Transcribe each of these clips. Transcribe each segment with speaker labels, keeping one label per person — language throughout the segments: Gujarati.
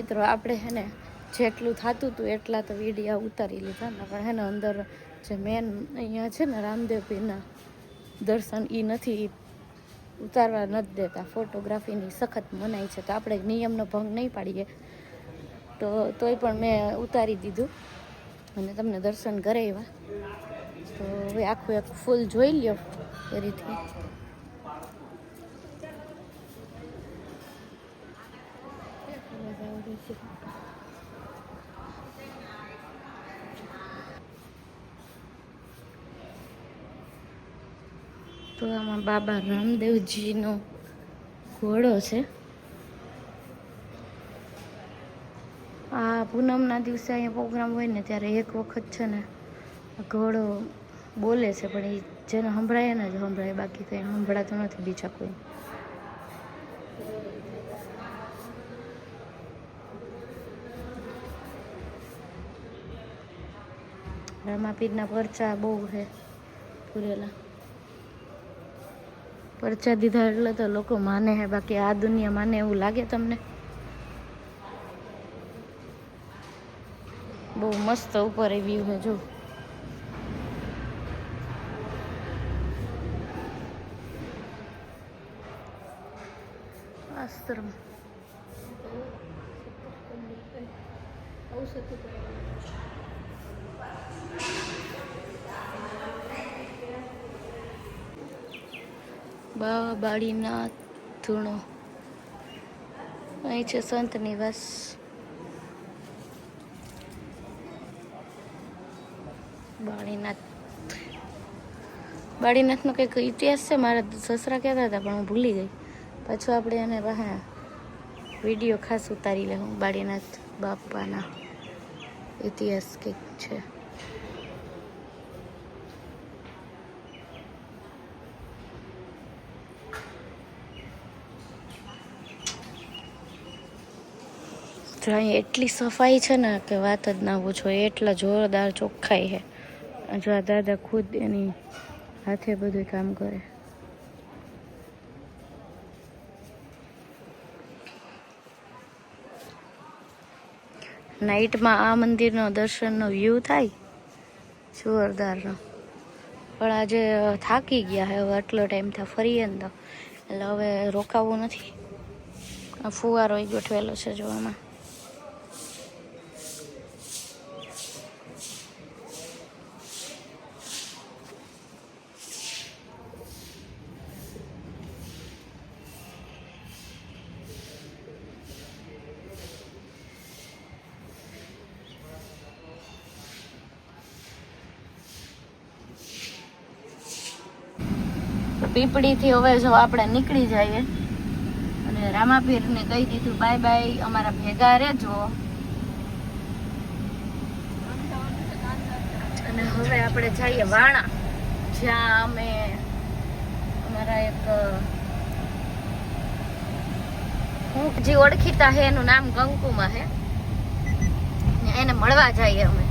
Speaker 1: મિત્રો, આપણે હે ને જેટલું થતું હતું એટલા તો વિડીયા ઉતારી લીધા. નકર હે ને અંદર જે મેન અહીંયા છે ને રામદેવપીના દર્શન એ નથી, ઉતારવા નથી દેતા. ફોટોગ્રાફીની સખત મનાઈ છે. તો આપણે નિયમનો ભંગ નહીં પાડીએ. તો તોય પણ મેં ઉતારી દીધું અને તમને દર્શન કરાવ્યા. તો હવે આખું એક ફૂલ જોઈ લ્યો ફરીથી તો આમાં બાબા રામદેવજીનો ઘોડો છે. આ પૂનમના દિવસે અહીંયા પ્રોગ્રામ હોય ને ત્યારે એક વખત છે ને ઘોડો બોલે છે, પણ એ જેને સંભળાય ને જ સંભળાય, બાકી કંઈ સંભળાતું નથી બીજા કોઈ. રામાપીરના પરચા બહુ છે પૂરેલા. પરચા દીધા એટલે તો લોકો માને હે બાકી આ દુનિયા માને એવું લાગે તમને? બહુ મસ્ત ઉપર વ્યૂ હે જો. આશ્રમ. બાવા બાળીના ધૂણો. અહીં છે સંત નિવાસ. બાળીનાથ. બાળીનાથનો કંઈક ઇતિહાસ છે, મારા સસરા કહેતા હતા, પણ હું ભૂલી ગઈ. પાછું આપણે એને પાછા વીડિયો ખાસ ઉતારી લે બાળીનાથ બાપાના ઇતિહાસ કંઈક છે. જો એટલી સફાઈ છે ને કે વાત જ ના પૂછો, એટલા જોરદાર ચોખ્ખાઈ છે. જો આ દાદા ખુદ એની હાથે બધું કામ કરે. નાઇટમાં આ મંદિરનો દર્શનનો વ્યૂ થાય? જોરદારનો. પણ આજે થાકી ગયા હવે આટલો ટાઈમ થયા ફરીએ તો. એટલે હવે રોકાવું નથી. આ ફુવારો ગોઠવેલો છે જોવામાં. પીપળીથી હવે જો આપણે નીકળી જઈએ. અને રામાપીરને કહી દીધું, બાય બાય, અમારા ભેગા રહેજો. અને હવે આપણે જઈએ વાણા, જ્યાં અમે અમારા એક, હું જે ઓળખીતા હે એનું નામ ગંકુમાં ને એને મળવા જઈએ અમે.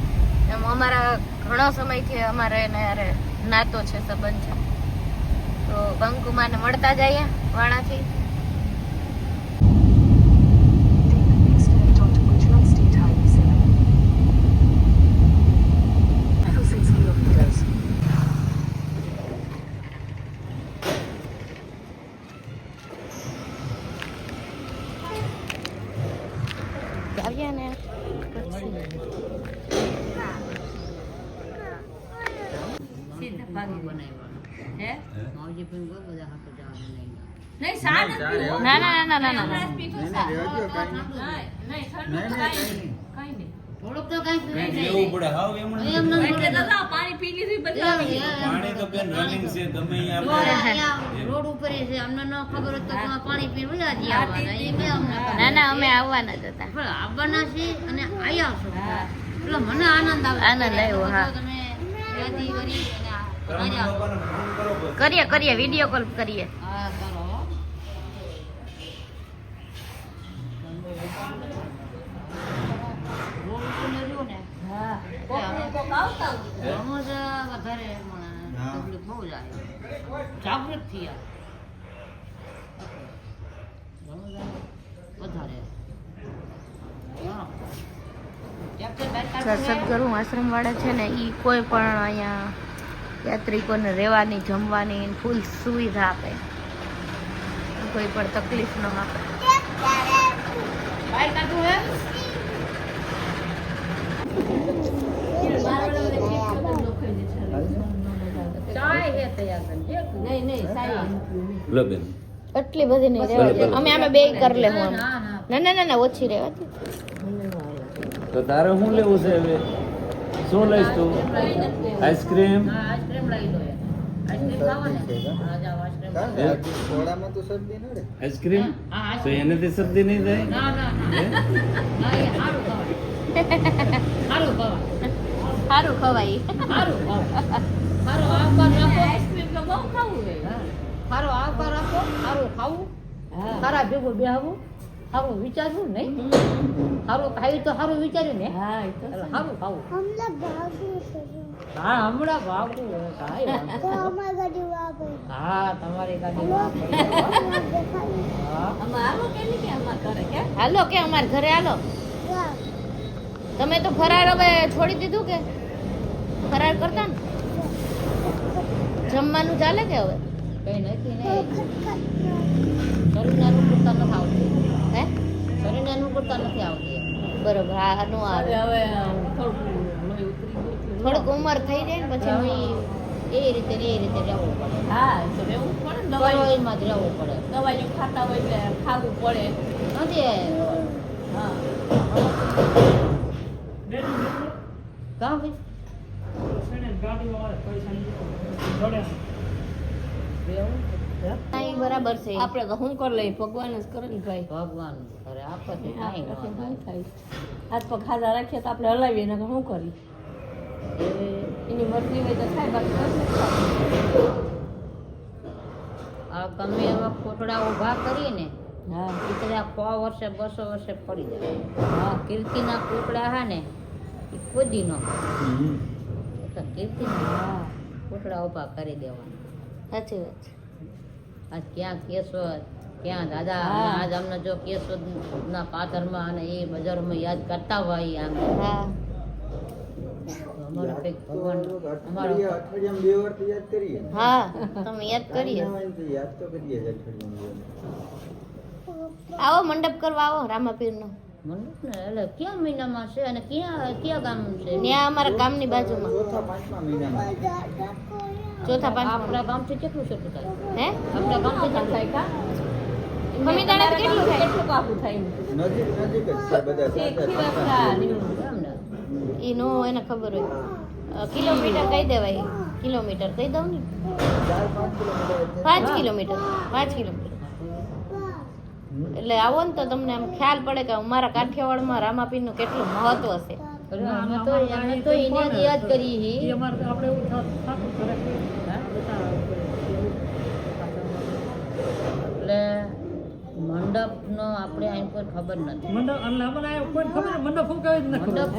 Speaker 1: એમ અમારા ઘણો સમયથી અમારે એને નાતો છે, સંબંધ છે. તો કંકુમાને મળતા જઈએ વાણાથી. ના ના ના ના ના ના
Speaker 2: લેવું પડે. હાવ એમણે પાણી તો બેન રનિંગ છે ગમે આપણે
Speaker 3: રોડ ઉપર છે અમને ન ખબર હોય તો તમારે પાણી વયા જઈએ આવવાના. એ બે અમને
Speaker 1: ના ના અમે આવવાના જ હતા.
Speaker 3: પણ આવવાના છે અને આયા છો. એટલે મને આનંદ આવે.
Speaker 1: આનંદ આવ્યો, હા.
Speaker 3: તમે યાદી કરી.
Speaker 1: કરીએ કરીએ વીડિયો કોલ કરીએ.
Speaker 3: હા ચાલો હો. રોડ ઉપર ને રહ્યું ને ઘણું જ વધારે તકલીફ બહુ જ આવે. જાગૃત થયા. ઘણું જ વધારે
Speaker 1: સદગુરુ આશ્રમ વાળા છે ને એ કોઈ પણ અહીંયા યાત્રિકોને રહેવાની જમવાની ફૂલ સુવિધા આપે. કોઈ પણ તકલીફ ન આપે
Speaker 3: નહીં નહીં સારી
Speaker 2: લો બેન.
Speaker 1: એટલી બધી નહીં રહેવા અમે આમે બે કરી લેવું
Speaker 3: ના ના
Speaker 1: ના. ના ઓછી રહેવાતી
Speaker 2: તો તારે શું લેવું છે હવે? શું લઈશ તું? આઈસ્ક્રીમ?
Speaker 3: હા આઈસ્ક્રીમ
Speaker 2: તો
Speaker 3: એને
Speaker 2: તે શરદી નહીં થાય?
Speaker 3: સારું ખવાય. સારું ખવાય.
Speaker 1: સારો
Speaker 3: આવકાર રાખો. આઈસ્ક્રીમ તો બહુ ખાવું છે સારો આભાર રાખો સારું ખાવું સારા ભેગું બેહવું સારું વિચારવું નહીં? સારું ખાવી તો સારું વિચાર્યું ને. હા સારું ખાવું. હા હમણાં ભાવતું. હા તમારી ગાડી
Speaker 1: હાલો? કે અમારે ઘરે હાલો. તમે તો ફરાર હવે છોડી દીધું કે? ફરાર કરતા ને? જમવાનું ચાલે કે હવે?
Speaker 3: કઈ નથી ને. શરીરને અનુકૂળતા નથી આવતી.
Speaker 1: હે?
Speaker 3: શરીરને અનુકૂળતા નથી આવતી
Speaker 1: બરોબર હા નો આવે.
Speaker 3: હવે
Speaker 1: થોડુંક ઉંમર થઈ જાય ને પછી હું. એ રીતે એ રીતે રહેવું પડે.
Speaker 3: હા તો રહેવું પડે દવાઈમાં જ રહેવું પડે. દવાઈઓ ખાતા હોય એટલે ખાવું પડે. નથી હા. કાં ભાઈ
Speaker 1: બરાબર છે.
Speaker 4: આપણે તો શું કરી લઈએ ભગવાન જ કરે ને ભાઈ.
Speaker 3: ભગવાન અરે
Speaker 4: આપણે
Speaker 3: થાય.
Speaker 4: હાથ પગ ખાધા રાખીએ તો આપણે હલાવીએ ને શું કરી એની મરજી હોય તો થાય બાકી.
Speaker 3: આ ગમે એવા ખોટડા ઊભા કરીને
Speaker 4: હા.
Speaker 3: કીતરા સો વર્ષે બસો વર્ષે પડી જાય.
Speaker 4: હા.
Speaker 3: કીર્તિના કોટડા હા ને એ ખોદી ન
Speaker 2: હમ.
Speaker 3: પૂતળા ઊભા કરી દેવાના.
Speaker 1: સાચી વાત છે.
Speaker 3: આજ ક્યાં કેશોદ ક્યાં દાદા. આજ અમને જો કેશોદ ના પાથરમાં અને એ બજારોમાં યાદ કરતા હોય આમ.
Speaker 1: હા.
Speaker 3: તો ભગવાન અમારો
Speaker 5: અઠવાડિયામાં બે વાર યાદ કરીએ.
Speaker 1: હા તમે યાદ કરીએ.
Speaker 5: યાદ તો કરીએ જ અઠવાડિયામાં બે વાર.
Speaker 1: આવો મંડપ કરવા આવો રામાપીરનો.
Speaker 3: મંડપ ને એટલે કયા મહિનામાં છે અને ક્યાં કયા ગામ છે?
Speaker 1: ત્યાં અમારા ગામની બાજુમાં.
Speaker 5: ચોથા પાંચમા મહિનામાં.
Speaker 1: ચોથા પાંચ
Speaker 3: આપણા ગામથી કેટલું છોટું થાય
Speaker 1: હે?
Speaker 3: આપણા ગામથી કેટલું?
Speaker 4: થાય કા
Speaker 1: ખમીદાણા કેટલું થાય?
Speaker 4: કેટલું કાપું
Speaker 5: નજીક નજીક જ છે બધા
Speaker 1: એ નો એને ખબર હોય. કિલોમીટર કહી દેવાય. કિલોમીટર કહી દઉં ને.
Speaker 5: પાંચ કિલોમીટર
Speaker 1: પાંચ કિલોમીટર. એટલે આવો ને તો તમને આમ ખ્યાલ પડે કે અમારા કાઠિયાવાડમાં રામાપીરનું કેટલું મહત્વ છે.
Speaker 3: તો એને જ યાદ કરીએ એટલે મંડપનો આપણે અહીં કોઈ ખબર નથી.
Speaker 6: મંડપ એટલે અમને આ કોઈ ખબર મંડપ શું કહેવાય? નથી
Speaker 3: મંડપ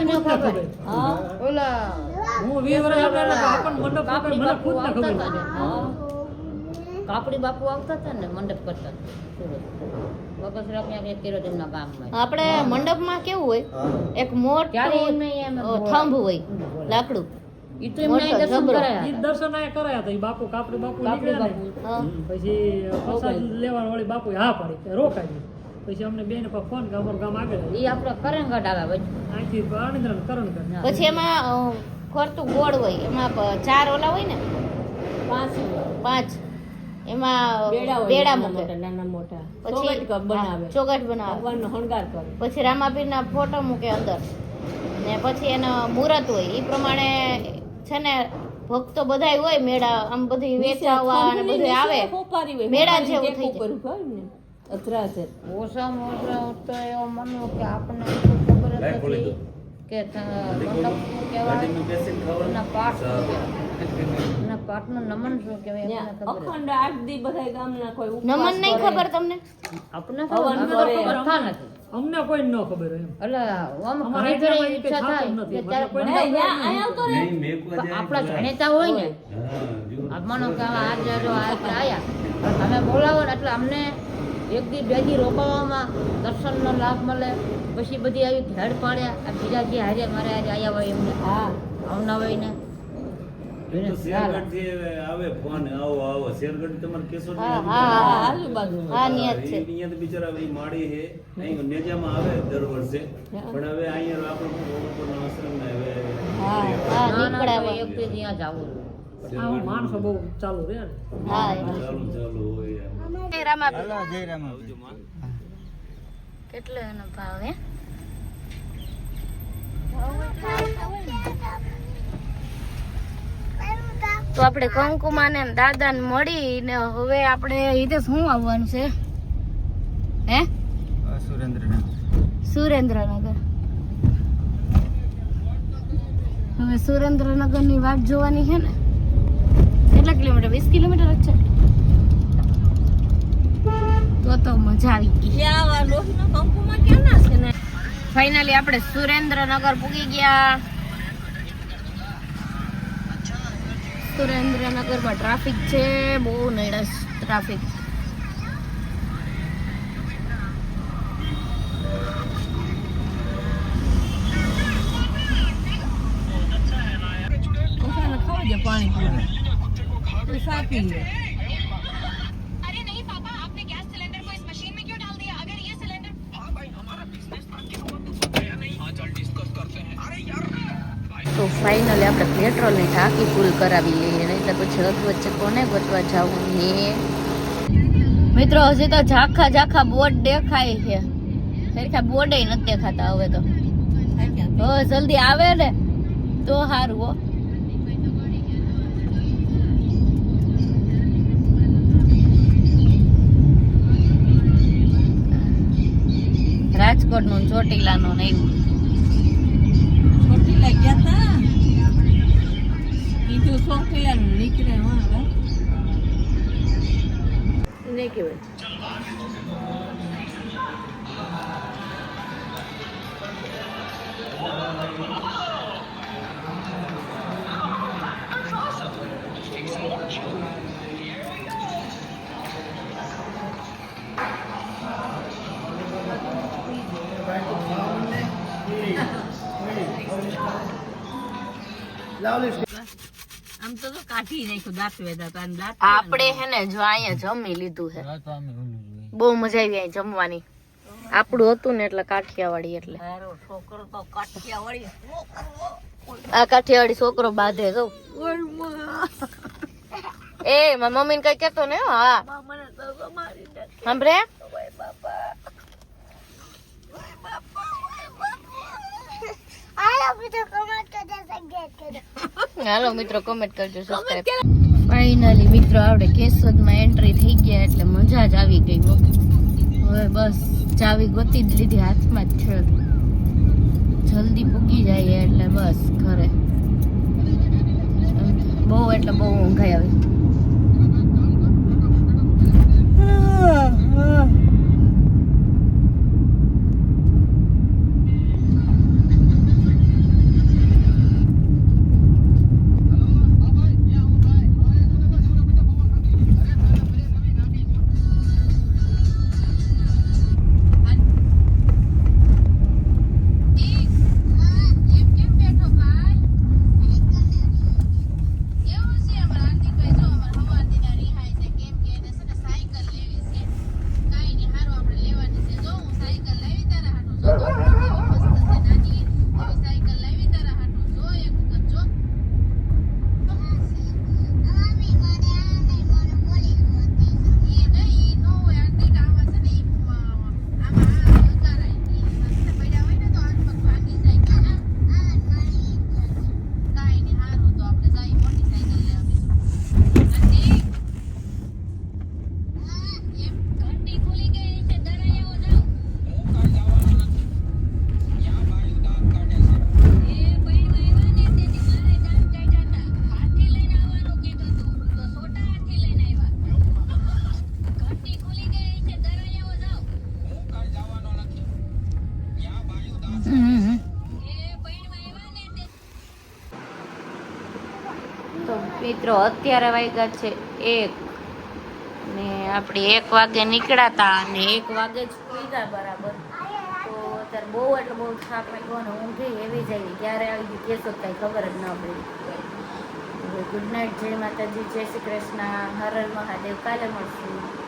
Speaker 6: મને ખબર.
Speaker 4: હા
Speaker 3: ઓલા
Speaker 6: હું વીર આપણે એટલે મંડપ શું મને ખુદ ના ખબર.
Speaker 3: કાપડી બાપુ આવતા હતા ને મંડપ કરતા સુરત બગસરા ક્યાંક એક કિરોજનના ગામમાં.
Speaker 1: આપણે મંડપમાં કેવું હોય? એક મોટું થાંભ હોય લાકડું.
Speaker 3: ઈ તો એમને દર્શન કરાયા
Speaker 6: ઈ દર્શન આયા કરાયા હતા. ઈ બાપુ કાપડી બાપુ નીકળ્યા ને. પછી પ્રસાદ લેવા વાળી બાપુ હા પાડી રોકાઈ પછી અમને બેન પર ફોન કે અમારું ગામ આગળ.
Speaker 3: ઈ આપણે આવે
Speaker 6: કરણગઢ.
Speaker 1: પછી એમાં ફરતું ગોળ હોય. એમાં ચાર ઓલા હોય ને?
Speaker 4: પાંચ.
Speaker 1: પાંચ. એમાં
Speaker 4: બેડા
Speaker 1: મૂકે.
Speaker 4: મોટા નાના મોટા.
Speaker 1: પછી
Speaker 4: બનાવે
Speaker 1: હા, બનાવે.
Speaker 4: ભગવાનનો શણગાર કરે.
Speaker 1: પછી રામાપીરના ફોટો મૂકે અંદર. ને પછી એનો મુહૂર્ત હોય. એ પ્રમાણે છે ને ભક્તો બધાય હોય મેળા આમ બધી વેચાવા અને બધું આવે. મેળા જેવું થઈ જાય.
Speaker 3: તો એવો માનું કે આપણને ખબર નથી કે મંડપ કહેવાય? પાઠ પાઠનું નમન શું કહેવાય
Speaker 4: અખંડ આઠ દી બધા ગામના કોઈ
Speaker 1: નમન નહીં ખબર તમને?
Speaker 4: આપણે
Speaker 3: ખબર તો નથી
Speaker 6: અમને કોઈ ન ખબર એમ.
Speaker 3: એટલે આમ ઘણી ઘણી ઈચ્છા થાય કે ત્યારે આપણા જાણેતા હોય ને. આ માનો કે આજે જો આ આયા. તમે બોલાવો ને એટલે અમને એક દી બે દી રોકાવામાં દર્શનનો લાભ મળે. પછી બધી આવી ઘેડ પાડ્યા. આ બીજા જે હારે મારે આજે આયા હોય એમને.
Speaker 4: હા.
Speaker 3: આવના હોય ને.
Speaker 2: તો શેરગઢથી આવે ફોન આવો આવો. શેરગઢ તમારે કેશોદ
Speaker 1: હા
Speaker 2: ની
Speaker 1: હા
Speaker 4: હા
Speaker 1: હા
Speaker 4: આજુબાજુમાં
Speaker 1: હા નિયત છે.
Speaker 2: અહીંયા તો બિચારા એ માળી છે. અહીં નેજામાં આવે દર વર્ષે. પણ હવે અહીંયા આપણે ગોળપુરનો આશ્રમ ને હવે
Speaker 4: હા.
Speaker 1: હા
Speaker 3: ના, ના,
Speaker 1: નીકળાવા
Speaker 3: હવે એક તે ત્યાં જાવું
Speaker 6: આવું. માણસો બહુ ચાલુ રહે ને.
Speaker 1: હા
Speaker 2: ચાલુ ચાલુ હોય એમ.
Speaker 1: એ રામા
Speaker 5: હાલો જય રામ
Speaker 1: કેટલો એનો ભાવ હે? તો આપણે કંકુમાને ને દાદાને મળીને હવે આપણે હિતેશ શું આવવાનું છે? હે?
Speaker 5: સુરેન્દ્રનગર.
Speaker 1: સુરેન્દ્રનગર. હવે સુરેન્દ્રનગરની વાટ જોવાની છે ને? કેટલા કિલોમીટર? વીસ કિલોમીટર જ છે? તો તો મજા આવી ગઈ.
Speaker 4: કંકુમાં ક્યાં ના છે ને?
Speaker 1: ફાઇનલી આપણે સુરેન્દ્રનગર પૂગી ગયા. સુરેન્દ્રનગરમાં ટ્રાફિક છે બહુ નડસ ટ્રાફિક.
Speaker 4: પાણી પીવું. સાપી
Speaker 1: ફાઇનલી આપણે પેટ્રોલની ટાંકી ફૂલ કરાવી લઈએ, નહીં તો પછી અધ વચ્ચે કોને ગોતવા જવું ને? મિત્રો, હજી તો ઝાખા ઝાખા બોર્ડ દેખાય છે. સરખા બોર્ડ નથી દેખાતા હવે તો. જલ્દી આવે ને. તો સારું હો. રાજકોટનું ચોટીલા નું ને એવું
Speaker 4: કીધું છોકરીલા નીકળે હા નહીં કહેવાય આમ તો તો કાઢી નાખ્યું દાંત વેદા તો દાંત
Speaker 1: આપણે હે ને જો અહીંયા જમી લીધું છે બહુ મજા આવી અહીં જમવાની. આપણું હતું ને એટલે કાઠિયાવાડી એટલે.
Speaker 4: છોકરો તો કાઠિયાવાડી
Speaker 1: આ કાઠિયાવાડી છોકરો બાંધે જો. એ મમ્મી મમ્મીને કઈ કેતો ને હો, હા.
Speaker 4: મને તો
Speaker 1: સાંભળે હાલો મિત્રો કોમેન્ટ કરજો સબસ્ક્રાઇબ ફાઇનલી મિત્રો આપણે કેશોદમાં એન્ટ્રી થઈ ગયા એટલે મજા જ આવી ગઈ હવે બસ ચાવી ગોતી જ લીધી હાથમાં જ છે. જલ્દી પૂગી જાય એટલે બસ ઘરે. બહુ એટલે બહુ ઊંઘાઈ આવી. મિત્રો, અત્યારે વાગ્યા છે એક. ને આપણે એક વાગે નીકળ્યા હતા અને એક વાગે જ પીધા બરાબર. તો અત્યારે બહુ એટલે બહુ થાક લાગ્યો અને ઊંઘી એવી જાય ક્યારે આવી ગઈ કેસો કાંઈ ખબર જ ન પડી. ગુડ નાઇટ જય માતાજી, જય શ્રી કૃષ્ણ. હર મહાદેવ. કાલે મળશું.